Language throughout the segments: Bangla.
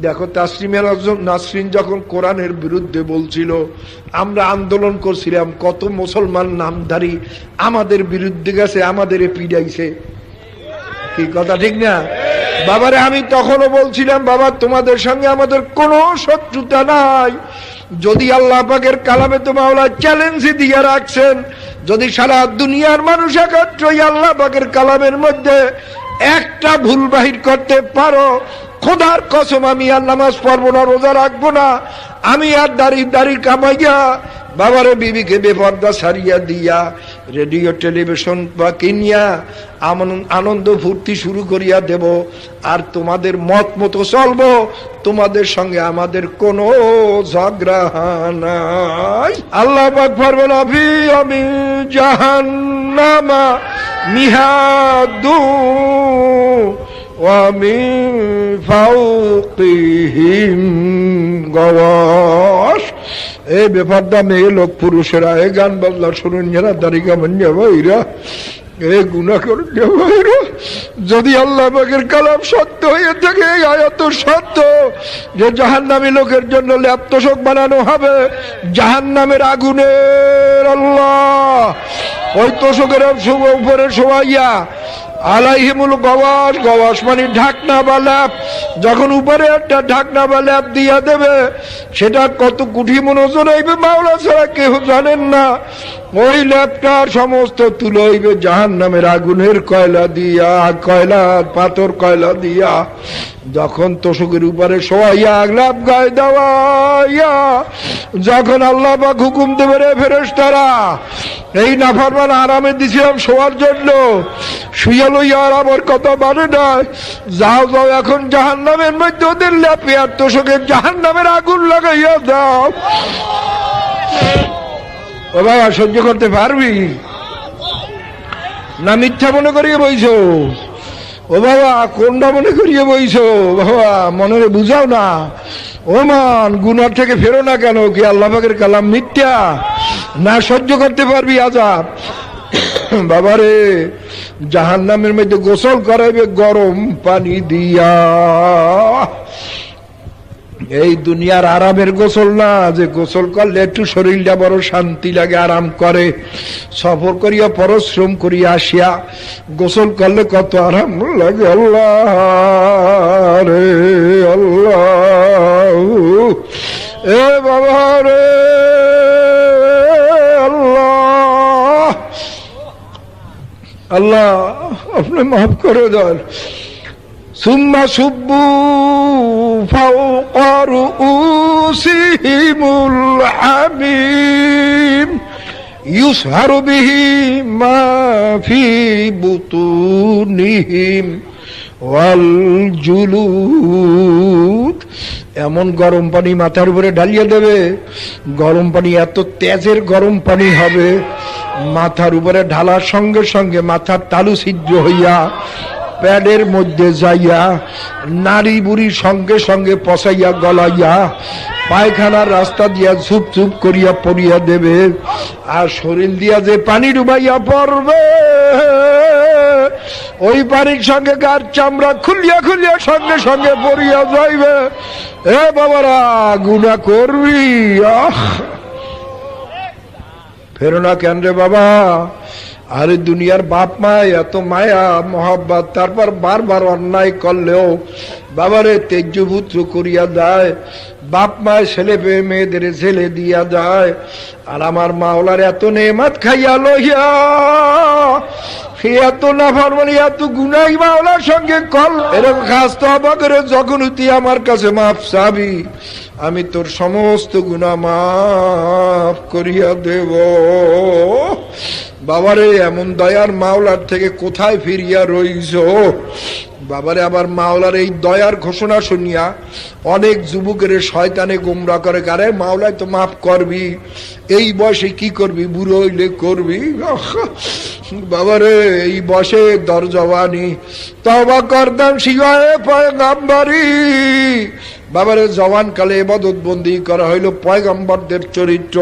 দেখো তাসলিমের নাসরিন যখন কোরআনের বিরুদ্ধে বলছিল, আমরা আন্দোলন করছিলাম, কত মুসলমান নামধারী আমাদের বিরুদ্ধে গেছে, আমাদের পিড়াইছে কি কথা, ঠিক না? বাবারে, আমি তখনও বলছিলাম, বাবা, তোমাদের সঙ্গে আমাদের কোনো শত্রুতা নাই। যদি আল্লাহ পাকের কালামে তো মাওলা চ্যালেঞ্জ দিয়ে রাখছেন, যদি সারা দুনিয়ার মানুষ একত্রই আল্লাহ পাকের কালামের মধ্যে একটা ভুল বাহির করতে পারো খোদার কসম, আমি আর নামাজ পড়ব না, রোজা রাখব না। আমি আর দাড়ি দাড়ি কামাইয়া বাবারে বিবিকে বেপর্দা সারিয়া দিয়া রেডিও, টেলিভিশন বা কিনিয়া আনন্দ ফুর্তি শুরু করিয়া দেব। আর তোমাদের মত মতো চলবো, তোমাদের সঙ্গে আমাদের কোনো ঝগড়া নাই। আল্লাহ পাক পারবেন আফি আমি জাহান্নামা মিহাদু ومن فوقهم غواش এই বেপারদা মেয়ে লোক পুরুষেরা এই গান বাজনা শুনুন যারা দাঁড়িয়ে মান্য ভাইরা এ গুণা করে ভাইরা যদি আল্লাহ পাকের কালাম সত্য হয়ে থাকে এই আয়াত সত্য যে জাহান নামী লোকের জন্য ল্যাপ্তশোক বানানো হবে জাহান নামের আগুনের আল্লাহ ওই তোষকের উপরে শোয়াইয়া আলাইহিমুল গওয়াস গওয়াস মানে ঢাকনা বা ল্যাপ। যখন উপরে একটা ঢাকনা বা ল্যাপ দিয়া দেবে, সেটা কত কুঠি মনোজন হইবে মাওলা ছাড়া কেউ জানেন না। ওই ল্যাপটার সমস্ত তুলে জাহান নামের আগুনের কয়লা দিয়া, কয়লা, পাথর কয়লা দিয়া। যখন তোষকের উপরে শোয়াইয়া ল্যাপ গায়ে দেওয়াইয়া, যখন আল্লাহ বা হুকুম দেবে রে ফেরেস তারা এই নাফারমান আরামে দিছিলাম শোয়ার জন্য। শুয়ে লইয়া আর আমার কথা মানে না যাও যাও, এখন জাহান নামের মধ্যে ওদের ল্যাপে আর তোষকের জাহান নামের আগুন লাগাইয়া দাও। ও বাবা, সহ্য করতে পারবি? না মিথ্যা মনে করিয়ে বইছ? ও বাবা, কোনটা মনে করিয়ে বইছ? বাবা মনে বুঝাও না। ও মান গুনার থেকে ফেরো না কেন? কি আল্লাহ পাকের কালাম মিথ্যা? না সহ্য করতে পারবি আজাব? বাবারে জাহান নামের মধ্যে গোসল করাইবে গরম পানি দিয়া। এই দুনিয়ার আরামের গোসল না, যে গোসল করলে একটু শরীরটা বড় শান্তি লাগে, আরাম করে। সফর করিয়া, পরশ্রম করিয়া আসিয়া গোসল করলে কত আরাম লাগে, আল্লাহ রে, আল্লাহ। এ বাবা রে, আল্লাহ। আল্লাহ, আপনি মাফ করে দেন। ثم صبوا فوق رؤوسهم الحميم يسهر به ما في بطونهم والجلود এমন গরম পানি মাথার উপরে ঢালিয়ে দেবে গরম পানি এত তেজের গরম পানি হবে মাথার উপরে ঢালার সঙ্গে সঙ্গে মাথার তালু ছিদ্র হইয়া প্যাডের মধ্যে যাইয়া নারী বুড়ি সঙ্গে সঙ্গে পচাইয়া গলাইয়া পায়খানার রাস্তা দিয়া ঝুপ ঝুপ করিয়া পড়িয়া দেবে আর শরীর দিয়া যে পানি ডুবাইয়া পড়বে, ওই পানির সঙ্গে গার চামড়া খুলিয়া খুলিয়া সঙ্গে সঙ্গে পড়িয়া যাইবে। এ বাবারা গুণা করবি? আহ! ফেরো কেন রে বাবা? আরে দুনিয়ার বাপ মা, এত মায়া, মহাব্বাত, তারপর বারবার অন্যায় করলেও বাবারে তেজ্যপুত্র করিয়া দেয়, বাপ মায় ছেলে পেয়ে মেয়েদের ছেলে দিয়া যায়, আর আমার মাওলার এত নেমাত খাইয়া লইয়া এত নাফারমানি এত গুনাই মাওলার সঙ্গে কল। এরকম খাস তো করে যখন আমার কাছে মাপ চাবি, আমি তোর সমস্ত গুণা মাফ করিয়া দেব। বাবারে, এমন দয়ার মাওলার থেকে কোথায় ফিরিয়া রইছ? বাবারে, আবার মাওলার এই দয়ার ঘোষণা শুনিয়া অনেক যুবকের শয়তানে গোমরা করে কারে মাওলায় তো মাফ করবি। এই বয়সে কি করবি? বুড়ো হইলে করবি? বাবারে, এই বসে দরজওয়ানি তবা করদাম শিবায় পয়গাম্বারি। বাবারে জওয়ান কালে এবাদত বন্দি করা হইল পয়গম্বরদের চরিত্র।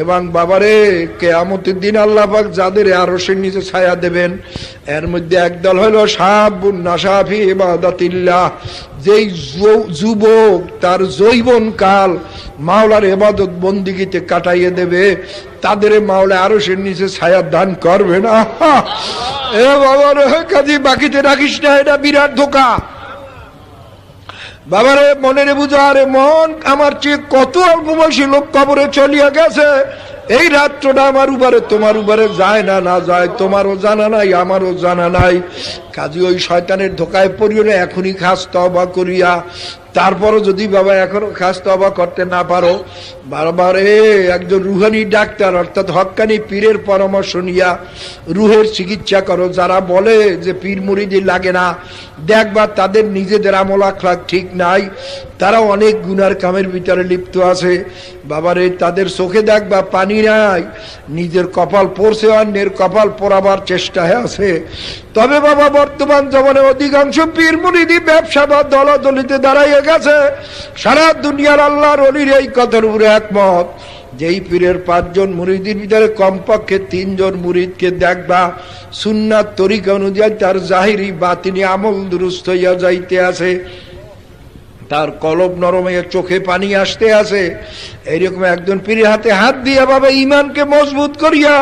এবং বাবারে কেয়ামতের দিন আল্লাহ পাক যাদের আরশের নিচে ছায়া দেবেন, এর মধ্যে একদল হইল সাবুন না মাসাফি ইবাদাতিল্লাহ। যেই যুবক তার জৈবন কাল মাওলার এবাদত বন্দিগিতে কাটাইয়ে দেবে, তাদের মাওলা আরও সে নিচে ছায়া দান করবে না। এ বাবা রে কাজী বাকিতে রাখিস না, এটা বিরাট ধোকা। বাবারে, মনের বুঝো, আরে মন, আমার চেয়ে কত অল্প বয়সী লোক কবরে চলিয়া গেছে। এই রাত্রটা আমার উপরে তোমার উপরে যায় না না যায়, তোমারও জানা নাই, আমারও জানা নাই। কাজী ওই শয়তানের ধোকায় পড়িও না, এখনই খাস তবা করিয়া। তারপরও যদি বাবা এখনও খাস তবা করতে না পারো, বারবারে একজন রুহানি ডাক্তার, অর্থাৎ হক্কানি পীরের পরামর্শ নিয়া রুহের চিকিৎসা করো। যারা বলে যে পীর মুরিদি লাগে না, দেখবা তাদের নিজেদের আমল আখলাক ঠিক নাই। তারা অনেক গুনার কামের ভিতরে লিপ্ত আছে। বাবারে, তাদের চোখে দেখবা পানি নাই। নিজের কপাল পড়ছে, অন্যের কপাল পড়াবার চেষ্টায় আছে। তবে বাবা বর্তমান জমানে অধিকাংশ পীর মুরিদি ব্যবসা বা দলাদলিতে দাঁড়াইয়া গেছে। সারা দুনিয়ার আল্লাহর অলির এই কথার উপরে একমত। যেই পীরের পাঁচজন মুরিদির ভিতরে কমপক্ষে তিনজন মুরিদকে দেখবা সুন্নার তরিকা অনুযায়ী তার জাহিরি, বাতিনি আমল দুরুস্ত হইয়া যাইতে আছে। তার কলব নরমে চোখে পানি আসতে আছে। এইরকম একজন পীরের হাতে হাত দিয়া বাবা ইমানকে মজবুত করিয়া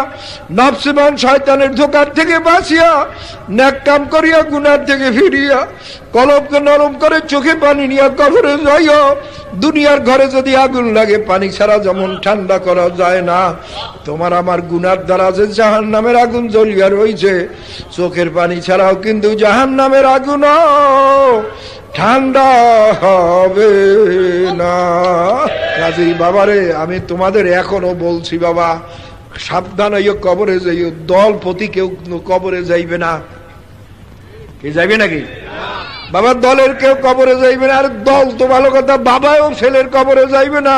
নবসেমান শয়তানের ধোকার থেকে বাঁচিয়া ন্যাক কাম করিয়া, গুনার থেকে ফিরিয়া, কলবকে নরম করে চোখে পানি নিয়ে কবরে যাইও দুনিয়ার ঘরে যদি আগুন লাগে, পানি ছাড়া যেমন ঠান্ডা করা যায় না। তোমার আমার গুনার দ্বারা যে জাহান নামের আগুন জ্বলিয়া রয়েছে চোখের পানি ছাড়াও কিন্তু জাহান নামের আগুন ঠান্ডা হবে না। কাজী বাবারে, আমি তোমাদের এখনও বলছি বাবা, সাবধান হইও কবরে যাইও, দল প্রতি কেউ কবরে যাইবে না। কে যাইবে নাকি? বাবা, দলের কেউ কবরে যাইবে না, আর দল তো ভালো কথা, বাবাও ছেলের কবরে যাইবে না,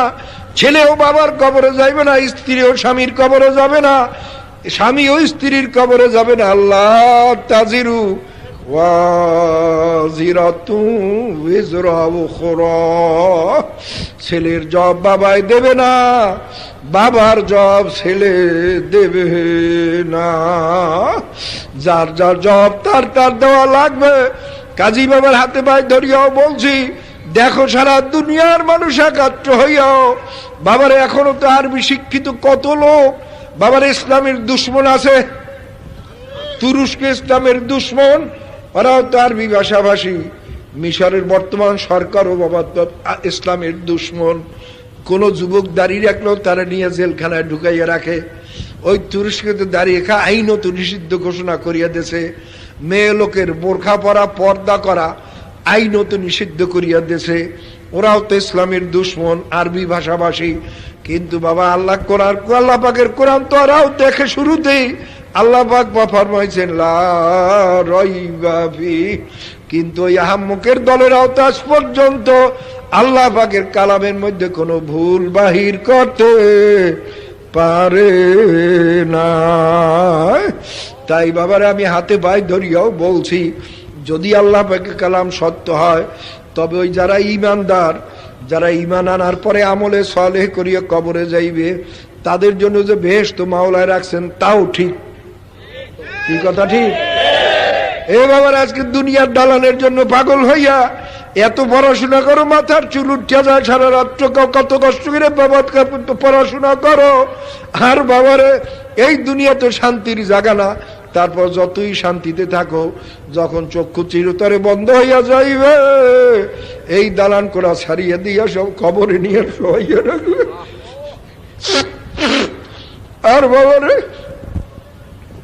ছেলেও বাবার কবরে যাইবে না, স্ত্রীও স্বামীর কবরে যাবে না, স্বামীও স্ত্রীর কবরে যাবে না। আল্লাহ তাজিরু ছেলের জব বাবাই দেবে না, বাবার জব ছেলে দেবে না। যার যার জব তার তার দেওয়া লাগবে। কাজী বাবার হাতে পায়ে ধরিয়াও বলছি, দেখো সারা দুনিয়ার মানুষ একাত্র হইয়াও, বাবার এখনও তো আরবি শিক্ষিত কত লোক। বাবার ইসলামের দুশ্মন আছে, তুরস্ক ইসলামের দুশ্মন ওরাও তো আরবি ভাষাভাষী। মিশরের বর্তমান সরকারও বাবা তো ইসলামের দুশ্মন। কোন যুবক দাঁড়িয়ে রাখলেও তারা নিয়ে জেলখানায় ঢুকাইয়া রাখে। ওই তুরস্কে তো দাঁড়িয়ে খা, আইনত নিষিদ্ধ ঘোষণা করিয়া দেছে মেয়ে লোকের বোরখা পরা, পর্দা করা আইন আইনত নিষিদ্ধ করিয়া দেছে ওরাও তো ইসলামের দুশ্মন, আরবি ভাষাভাষী। কিন্তু বাবা, আল্লাহ কোরআন, আল্লাহ পাকের কোরআন তো ওরাও দেখে শুরুতেই আল্লাহ পাক বা ফরমাইছেন। কিন্তু আহাম্মকের দলের আওতা আজ পর্যন্ত আল্লাহ কালামের মধ্যে কোনো ভুল বাহির করতে পারে না তাই বাবারে, আমি হাতে পায়ে ধরিয়াও বলছি, যদি আল্লাহ পাকের কালাম সত্য হয়, তবে ওই যারা ইমানদার যারা ইমান আনার পরে আমলে সলেহ করিয়া কবরে যাইবে, তাদের জন্য যে বেশ তো মাওলায় রাখছেন, তাও ঠিক কি কথা ঠিক? এ বাবার আজকে দুনিয়ার দালানের জন্য পাগল হইয়া এত পড়াশোনা করো, মাথার চুল উঠিয়া যায় সারা রাত্র কত কষ্ট করে বাবা পড়াশোনা করো। আর বাবারে, এই দুনিয়া তো শান্তির জায়গা না। তারপর যতই শান্তিতে থাকো, যখন চক্ষু চিরতরে বন্ধ হইয়া যাইবে, এই দালান করা ছাড়িয়ে দিয়া সব খবরে নিয়ে আর বাবারে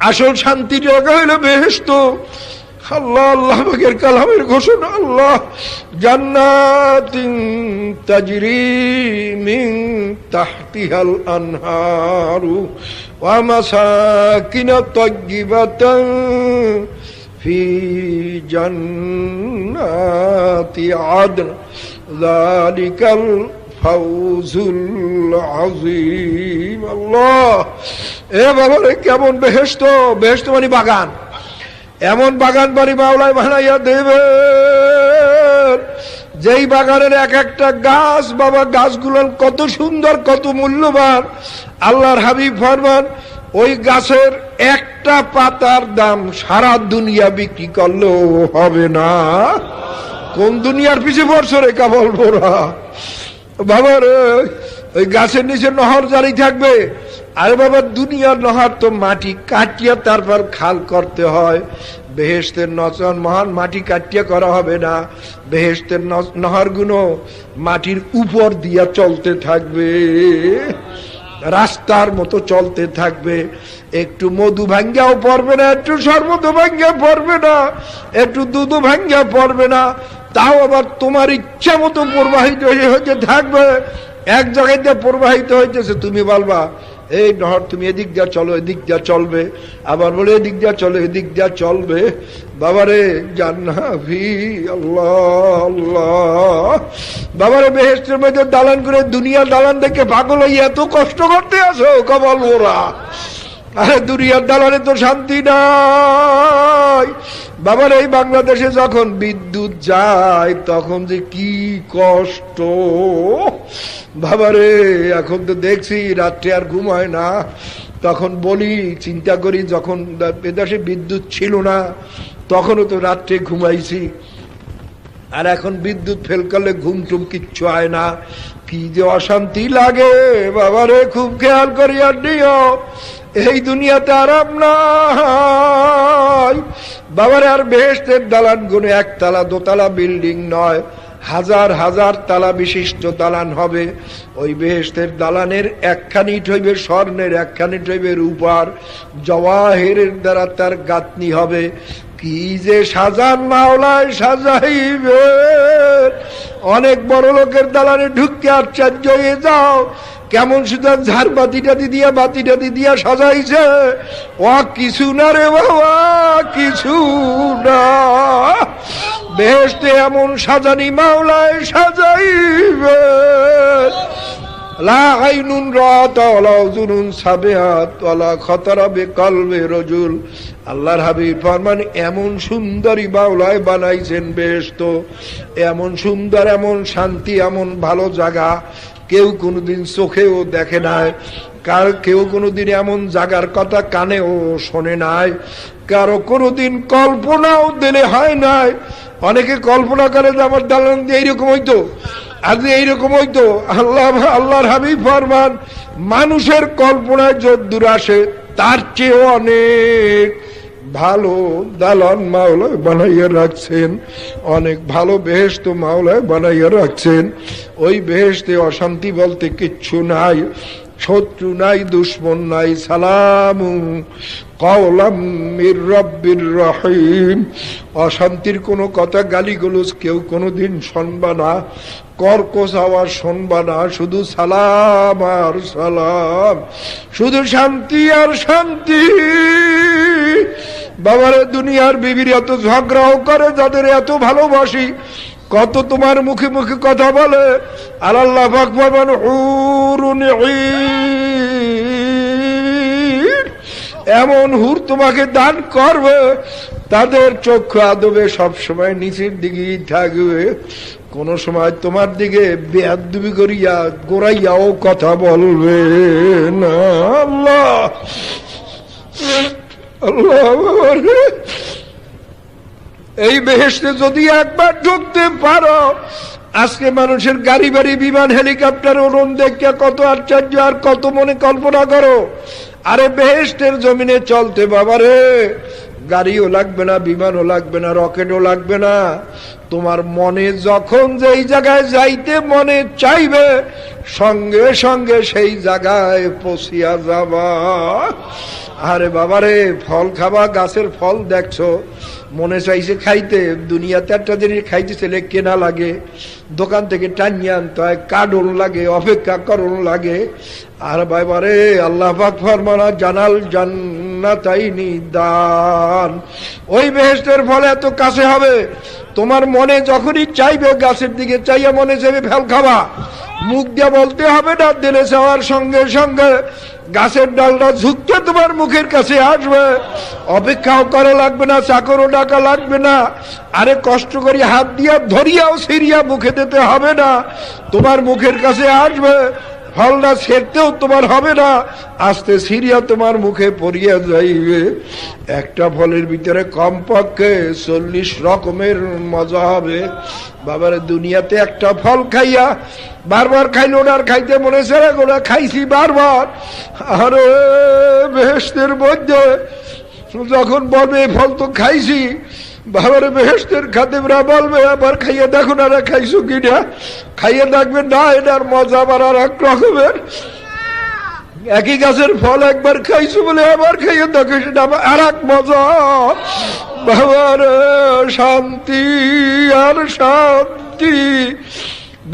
আসল শান্তি জায়গা হইল বেহেস্ত আল্লাহ আল্লাহ পাকের কালামের ঘোষণা, আল্লাহ। জান্নাতিন আনহারু ওয়া ফি এ বাবা রে কেমন বেহেস্ত বেহেস্ত মানে বাগান। এমন বাগান বাড়ি মাওলায় বানাইয়া দেবে যেই বাগানের এক একটা গাছ, বাবা, গাছগুলো কত সুন্দর, কত মূল্যবান। আল্লাহর হাবিব ফরমান, ওই গাছের একটা পাতার দাম সারা দুনিয়া বিক্রি করলেও হবে না। কোন দুনিয়ার পিছিয়ে পড়ছো রে কাবল বোরা? বাবা রে, ওই গাছের নিচে নহর জারি থাকবে। আরে বাবা, দুনিয়ার নহর তো মাটি কাটিয়ে তারপর খাল করতে হয়। বেহেস্তের নচন মহান মাটি কাটিয়ে করা হবে না। বেহেস্তের নহরগুলো মাটির উপর দিয়া চলতে থাকবে। রাস্তার মতো চলতে থাকবে। একটু মধু ভাঙ্গাও পড়বে না, একটু শরবত ভাঙ্গা পড়বে না, একটু দুধ ভাঙ্গা পড়বে না। তাও আবার তোমার ইচ্ছা মতো প্রবাহিত হয়েছে থাকবে। এক জায়গায় দিয়ে প্রবাহিত হইতেছে, তুমি বলবা, এই নহর, তুমি এদিক দিয়া চলো, এদিক দিয়া চলবে। আবার বলে, এদিক দিয়া চলো, এদিক দিয়া চলবে। বাবারে জান্নাভি আল্লাহ বাবারে বেহেস্টের মধ্যে দালান করে দুনিয়া দালান দেখে পাগল এত কষ্ট করতে আসো কবল ওরা আরে দুনিয়ার দালানে তো শান্তি নাই। বাবার এই বাংলাদেশে যখন বিদ্যুৎ যায়, তখন যে কি কষ্ট। বাবারে এখন তো দেখছি রাত্রে আর ঘুম হয় না। তখন বলি, চিন্তা করি, যখন এদেশে বিদ্যুৎ ছিল না, তখনও তো রাত্রে ঘুমাইছি। আর এখন বিদ্যুৎ ফেল করলে ঘুম টুম কিচ্ছু হয় না। কি যে অশান্তি লাগে বাবারে খুব খেয়াল করি আর নিও। এই দুনিয়াতে আরাম নাই। বাবার, আর বেহেস্তের দালান গুনে একতলা দোতলা বিল্ডিং নয়, হাজার হাজার তালা বিশিষ্ট দালান হবে। ওই বেহেস্তের দালানের একখানি ঠইবে স্বর্ণের, একখানি ঠইবে রূপার। জওয়াহের দ্বারা তার গাতনি হবে। যে সাজান মাওলায় সাজাইবে? অনেক বড় লোকের দালানে ঢুকতে আশ্চর্য হয়ে যাও। কেমন শুধু ঝাড় বাতিটা দিয়া বাতিটা দিয়া সাজাইছে? ও, কিছু না রে বাবা, কিছু না। বেহেস্তে এমন সাজানি মাওলায় সাজাইবে। লা আইনুন রাত ওয়ালা উযুনুন সাবিহাত ওয়ালা খতরা বিকলবে রজুল। আল্লাহর হাবিব ফরমান, এমন সুন্দরী বাউলায় বানাইছেন বেশ তো এমন সুন্দর, এমন শান্তি, এমন ভালো জায়গা কেউ কোনোদিন চোখেও দেখে নাই। কার কেউ কোনোদিন এমন জাগার কথা কানেও শোনে নাই। কারও কোনোদিন কল্পনাও দিলে হয় নাই। অনেকে কল্পনা করে যে আমার দালান দিয়ে এইরকম হইতো। আজ এইরকম হইতো আল্লাহ, আল্লাহর হাবিব ফরমান। মানুষের কল্পনায় যদ্দূর আসে, তার চেয়েও অনেক ভালো দালন মাওলায় বানাইয়া রাখছেন। অনেক ভালো বেহেস্ত মাওলায় বানাইয়া রাখছেন। ওই বেহেস্তে অশান্তি বলতে কিচ্ছু নাই। শত্রু নাই, দুশ্মন নাই, সালাম রহিম। অশান্তির কোনো কথা গালিগুলোজ কেউ কোনোদিন শুনবা না, কর্কশ আওয়াজ শুনবা না, শুধু সালাম আর সালাম। শুধু শান্তি আর শান্তি। বাবার, দুনিয়ার বিবির এত ঝগড়াও করে, যাদের এত ভালোবাসি কত তোমার মুখে মুখে কথা বলে আর আল্লাহ ভগবান এমন হুর তোমাকে দান করবে তাদের চক্ষু আদবে সবসময় নিচের দিকেই থাকবে কোন সময় তোমার দিকে বেয়াদুবি করিয়া গোড়াইয়াও কথা বলবে না আল্লাহ আল্লাহ এই বেহেসতে যদি একবার ঢুকতে পারো, আজকে মানুষের গাড়ি বাড়ি, বিমান, হেলিকপ্টার ওরণ দেখে কত আশ্চর্য আর কত মনে কল্পনা করো। আরে বেহেস্টের জমিনে চলতে বাবারে, গাড়িও লাগবে না, বিমানও লাগবে না, রকেটও লাগবে না। তোমার মনে যখন যেই জায়গায় যাইতে মনে চাইবে, সঙ্গে সঙ্গে সেই জায়গায় পচিয়া যাবা। আরে বাবারে, ফল খাবা, গাছের ফল দেখছ। মনে চাইছে খাইতে, দুনিয়াতে একটা জিনিস খাইতে ছেলে কেনা লাগে। দোকান থেকে টানিয়ে আনতে হয় কাডন লাগে, অপেক্ষা করণ লাগে। আর বাবারে, আল্লাহ ফরমানা, জানাল জান্নাতাইনি দান। ওই বেহেস্টের ফলে এত কাছে হবে তোমার মনে যখনই চাইবে গাছের দিকে চাইয়া মনে চাইবে ফেল খাবা মুখ দিয়ে বলতে হবে না, দিলে যাওয়ার সঙ্গে সঙ্গে গাছের ডালটা ঝুঁকতে তোমার মুখের কাছে আসবে। অপেক্ষাও করা লাগবে না, চাকরও ডাকা লাগবে না। আরে কষ্ট করি হাত দিয়া ধরিয়াও সিরিয়া মুখে দিতে হবে না। তোমার মুখের কাছে আসবে ফলটা ছেড়তেও তোমার হবে না। আস্তে সিরিয়া তোমার মুখে পড়িয়া যাইবে। একটা ফলের ভিতরে কমপক্ষে চল্লিশ রকমের মজা হবে। বাবার, দুনিয়াতে একটা ফল খাইয়া বারবার খাইলো আর খাইতে মনে ছেড়ে গোলা খাইছি বারবার। আর বেহেস্তের মধ্যে যখন বলবে ফল তো খাইছি বাবার বেহেস্তের খাদেমরা বলবে, আবার খাইয়ে দেখো না খাইছো কিনা খাইয়ে দেখবে, না এটার মজা আবার আর এক রকমের। একই গাছের ফল একবার খাইছো বলে আবার খাইয়ে দেখো, সেটা আবার আর এক মজা। বাবার শান্তি আর শান্তি।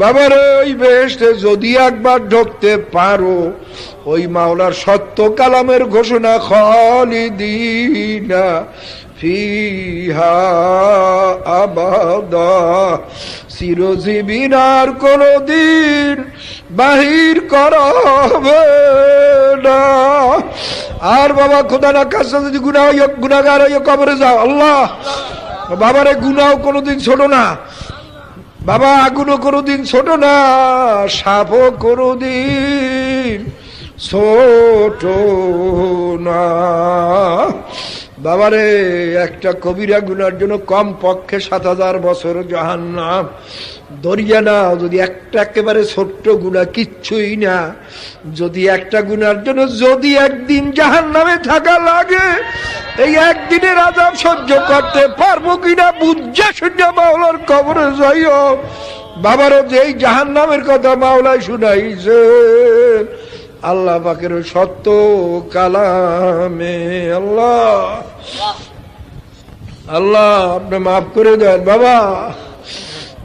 বাবার ওই বেহেস্তে যদি একবার ঢুকতে পারো, ওই মাওলার সত্য কালামের ঘোষণা খালিদিনা। ফিহা আবাদা। চিরজীবীর আর কোনদিন বাহির করা হবে না। আর বাবা, খোদা না কাছে যদি গুণা হইয়া গুণাগার হইয়া কবরে যাও, আল্লাহ। বাবারে গুনাও কোনোদিন ছোট না। বাবা, আগুনও কোনোদিন ছোট না, সাপও কোনোদিন ছোট না। বাবারে, একটা কবিরা গুনার জন্য কম পক্ষে সাত হাজার বছর জাহান নাম দরিয়া না যদি একটা একেবারে ছোট্ট গুণা কিচ্ছুই না, যদি একটা গুনার জন্য যদি একদিন জাহান নামে থাকা লাগে, এই একদিনের আজাব সহ্য করতে পারব কিনা বুঝা শুনে মাওলার কবরে যাইও। বাবারও যে এই জাহান নামের কথা মাওলায় শুনাইছে আল্লাহ পাকের সত্য কালামে আল্লাহ। আল্লাহ, আপনি মাফ করে দেন, বাবা।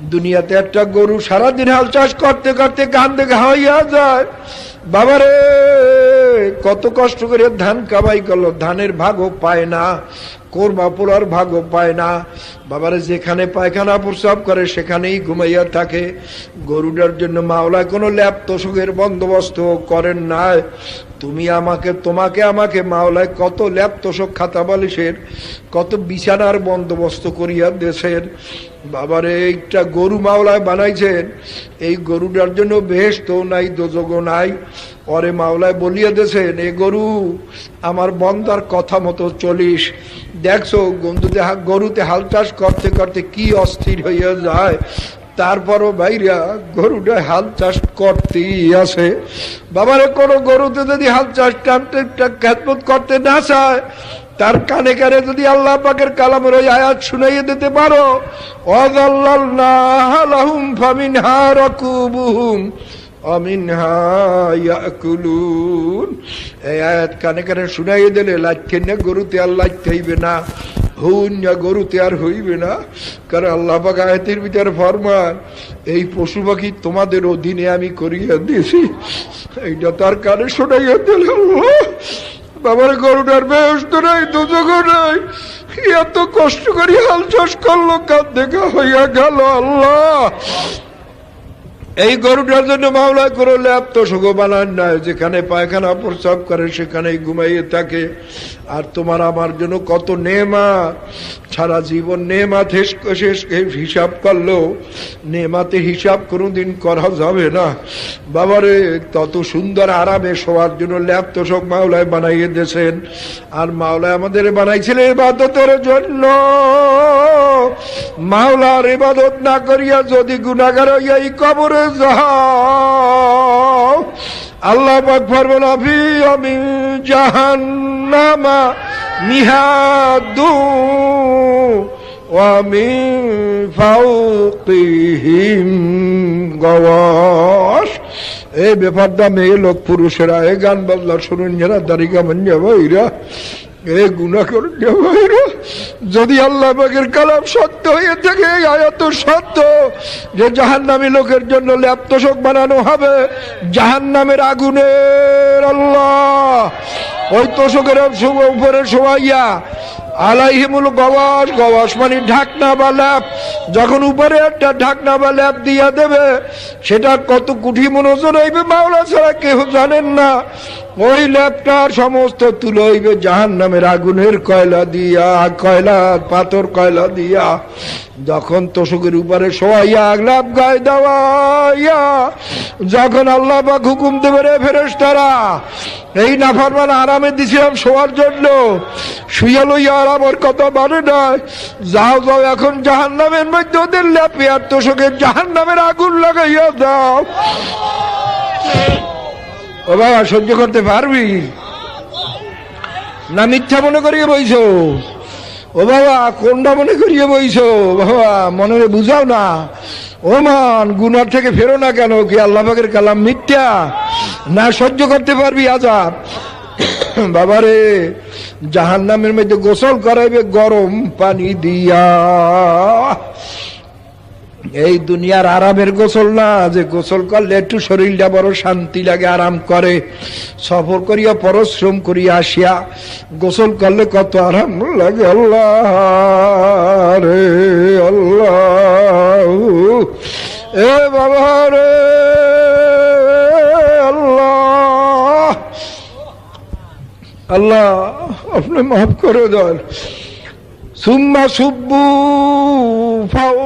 দুনিয়াতে একটা গরু সারাদিন হাল চাষ করতে করতে কান্দে হইয়া যায়। বাবারে, কত কষ্ট করে ধান কামাই করল, ধানের ভাগও পায় না। কোরমা পোলার ভাগও পায় না। বাবারে যেখানে পায়খানা প্রস্রাব করে, সেখানেই ঘুমাইয়া থাকে। গরুটার জন্য মাওলায় কোনো ল্যাপ তোষকের বন্দোবস্ত করেন না। তুমি আমাকে, তোমাকে আমাকে মাওলায় কত ল্যাপ তোষক, খাতা বালিশের, কত বিছানার বন্দোবস্ত করিয়া দেশের বাবারে, এইটা গরু মাওলায় বানাইছেন। এই গরুটার জন্য বেহেস্ত নাই, দোজগও নাই। পরে মাওলায় বলিয়া দেছেন এ গরু, আমার বন্দার কথা মতো চলিস। দেখছ গন্ধুতে গরুতে হাল চাষ করতে করতে কি অস্থির হইয়া যায়। তারপরও বাইরা গরুটা হাল চাষ করতেই আছে। বাবারে, কোনো গরুতে যদি হাল চাষ টানতে খ্যাতমত করতে না চায়, তার কানে কানে যদি আল্লাহ পাকের কালামের ওই আয়াত শুনাইয়ে দিতে পারো অমিনহা ইয়াকুলুন এই আয়াত কানে কানে শুনাইয়ে দিলে লাইতে না গরুতে আর লাইতে হইবে না হুন্যা গরুতে আর হইবে না। কারণ আল্লাহ পাক আয়াতের ভিতরে ফরমান, এই পশু পাখি তোমাদের অধীনে আমি করিয়া দিয়েছি এইটা তার কানে শোনাইয়া দিলে বাবার গরুটার ব্যস্ত নাই দুযোগ নাই। এত কষ্ট করি হাল চাষ করল কার দেখা হইয়া গেল আল্লাহ। এই গরুটার জন্য মামলা করলে এত সুখ বানান নাই যেখানে পায়খানা প্রস্রাব করে সেখানেই ঘুমাইয়ে থাকে। আর তোমার আমার জন্য কত নেমা, সারা জীবন নেমা শেষ হিসাব করল নেমাতে হিসাব কোনোদিন করা যাবে না। বাবারে, তত সুন্দর আরামে শোয়ার জন্য ল্যাপ তো সব মাওলায় বানাইয়ে দিয়েছেন। আর মাওলায় আমাদের বানাইছিলেন বাধ্যতার জন্য। মাওলার ইবাদত না করিয়া যদি গুণাগার হইয়া এই কবরে যাও আল্লাহ পাক ফরমান আফি আমি জাহান্নামা মিহাদু ومن فوقهم غواش এই ব্যাপারটা মেয়ে লোক পুরুষেরা এ গান বাজলা শুনুন যারা দারিকা মঞ্জা ভাইরা এ গুণা করে ভাইরা যদি আল্লাহ পাকের কালাম সত্য হয়ে থাকে আয়াত সত্য, যে জাহান নামী লোকের জন্য ল্যাপ তোষক বানানো হবে জাহান নামের আগুনের আল্লাহ। ওই তোষকের উপরে শোয়াইয়া মানে ঢাকনা বা ল্যাপ। যখন উপরে একটা ঢাকনা বা ল্যাপ দিয়া দেবে, সেটা কত কুঠি মনোজন হইবে মাওলা ছাড়া কেউ জানেন না। ওই ল্যাপটার সমস্ত তুলো হইবে জাহান নামের আগুনের কয়লা দিয়া, কয়লা, পাথর কয়লা দিয়া। যখন তোষকের উপরে শোয়াইয়া ল্যাপ গায়ে দেওয়াইয়া, যখন আল্লাহ বা হুকুম দেবে রে ফেরেস তারা এই নাফারমান আরামে দিছিলাম শোয়ার জন্য। শুয়ে লইয়া আরাম ওর কথা মানে নয়। যাও যাও, এখন জাহান নামের মধ্যে ওদের ল্যাপে আর তোষকের জাহান নামের আগুন লাগাইয়া দাও। ও বাবা, সহ্য করতে পারবি? না মিথ্যা মনে করিয়ে বইছো? ও বাবা, কোনটা মনে করিয়ে বইছো? বাবা মনে বুঝাও না। ও মান গুনার থেকে ফেরো না কেন? কি আল্লাহ কালাম মিথ্যা? না সহ্য করতে পারবি, আজাব? বাবারে জাহান নামের মধ্যে গোসল করাইবে গরম পানি দিয়া। এই দুনিয়ার আরামের গোসল না, যে গোসল করলে একটু শরীরটা বড় শান্তি লাগে, আরাম করে। সফর করিয়া, পরশ্রম করিয়া আসিয়া গোসল করলে কত আরাম লাগে, আল্লাহ রে, আল্লাহ। এ বাবা রে, আল্লাহ। আল্লাহ, আপনি মাফ করে দেন। সুম্মা সুব্বু ফাও